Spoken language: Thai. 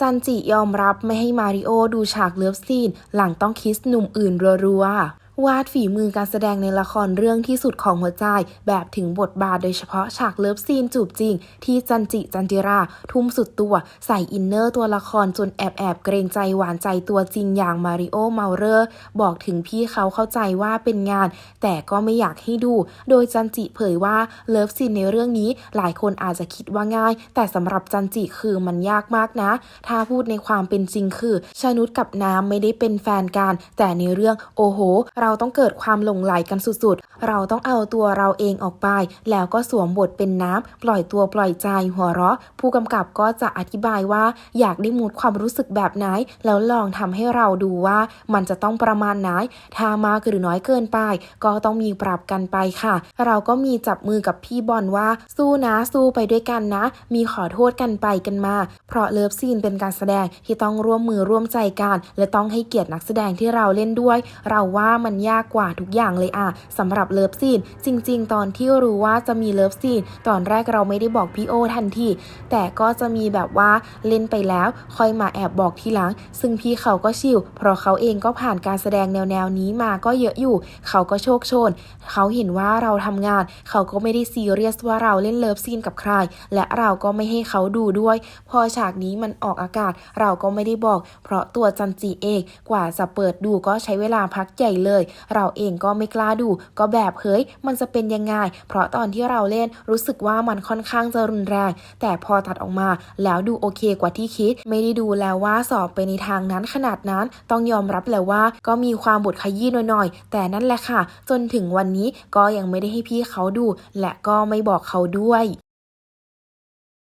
จันจิยอมรับไม่ให้มาริโอดูฉากเลิฟซีน หลังต้องคิสหนุ่มอื่นรัวๆ วาดฝีมือการแสดงในละครเรื่องที่สุดของหัวใจ แบบถึงบทบาทโดยเฉพาะฉากเลิฟซีนจูบจริง ที่จันจิจันจิรา ทุ่มสุดตัว ใส่อินเนอร์ตัวละครจนแอบแอบเกรงใจหวานใจตัวจริงอย่างมาริโอเมาเรอร์บอกถึงพี่เขาเข้าใจว่าเป็นงาน แต่ก็ไม่อยากให้ดู โดยจันจิเผยว่าเลิฟซีนในเรื่องนี้ หลายคนอาจจะคิดว่าง่าย แต่สำหรับจันจิคือมันยากมากนะ ถ้าพูดในความเป็นจริงคือชานุชกับน้ำไม่ได้เป็นแฟนกันแต่ในเรื่องโอ้โหเราต้องเกิดความหลงไหลกันสุด เราต้องเอาตัวเราเองออกไป แล้วก็สวมบทเป็นน้ำปล่อยตัวปล่อยใจหัวเราะ ผู้กำกับก็จะอธิบายว่าอยากได้มูดความรู้สึกแบบไหน แล้วลองทำให้เราดูว่ามันจะต้องประมาณไหนถ้ามากหรือน้อยเกินไป ก็ต้องมีปรับกันไปค่ะ เราก็มีจับมือกับพี่บอลว่า สู้นะสู้ไปด้วยกันนะ มีขอโทษกันไปกันมา เพราะเลิฟซีนเป็นการแสดงที่ต้องร่วมมือร่วมใจกัน และต้องให้เกียรตินักแสดงที่เราเล่นด้วย เราว่ามันยากกว่าทุกอย่างเลยอะสำหรับเลิฟซีน จริง ๆ ตอนที่รู้ว่าจะมีเลิฟซีน ตอนแรกเราไม่ได้บอกพี่โอทันที แต่ก็จะมีแบบว่าเล่นไปแล้วคอยมาแอบบอกทีหลัง ซึ่งพี่เขาก็ชิลเพราะเขาเองก็ผ่านการแสดงแนวๆนี้มาก็เยอะอยู่ เขาก็โชคโชน เขาเห็นว่าเราทำงาน เขาก็ไม่ได้ซีเรียสว่าเราเล่นเลิฟซีนกับใคร และเราก็ไม่ให้เขาดูด้วย พอฉากนี้มันออกอากาศเราก็ไม่ได้บอก เพราะตัวจันจีเองกว่าจะเปิดดูก็ใช้เวลาพักใหญ่เลย เราเองก็ไม่กล้าดูก็แบบเฮ้ยมันจะเป็นยังไง เพราะตอนที่เราเล่นรู้สึกว่ามันค่อนข้างจะรุนแรง แต่พอตัดออกมาแล้วดูโอเคกว่าที่คิด ไม่ได้ดูแล้วว่าสอบไปในทางนั้นขนาดนั้น ต้องยอมรับแล้วว่าก็มีความบดขยี้หน่อยๆแต่นั่นแหละค่ะ จนถึงวันนี้ก็ยังไม่ได้ให้พี่เขาดู และก็ไม่บอกเขาด้วย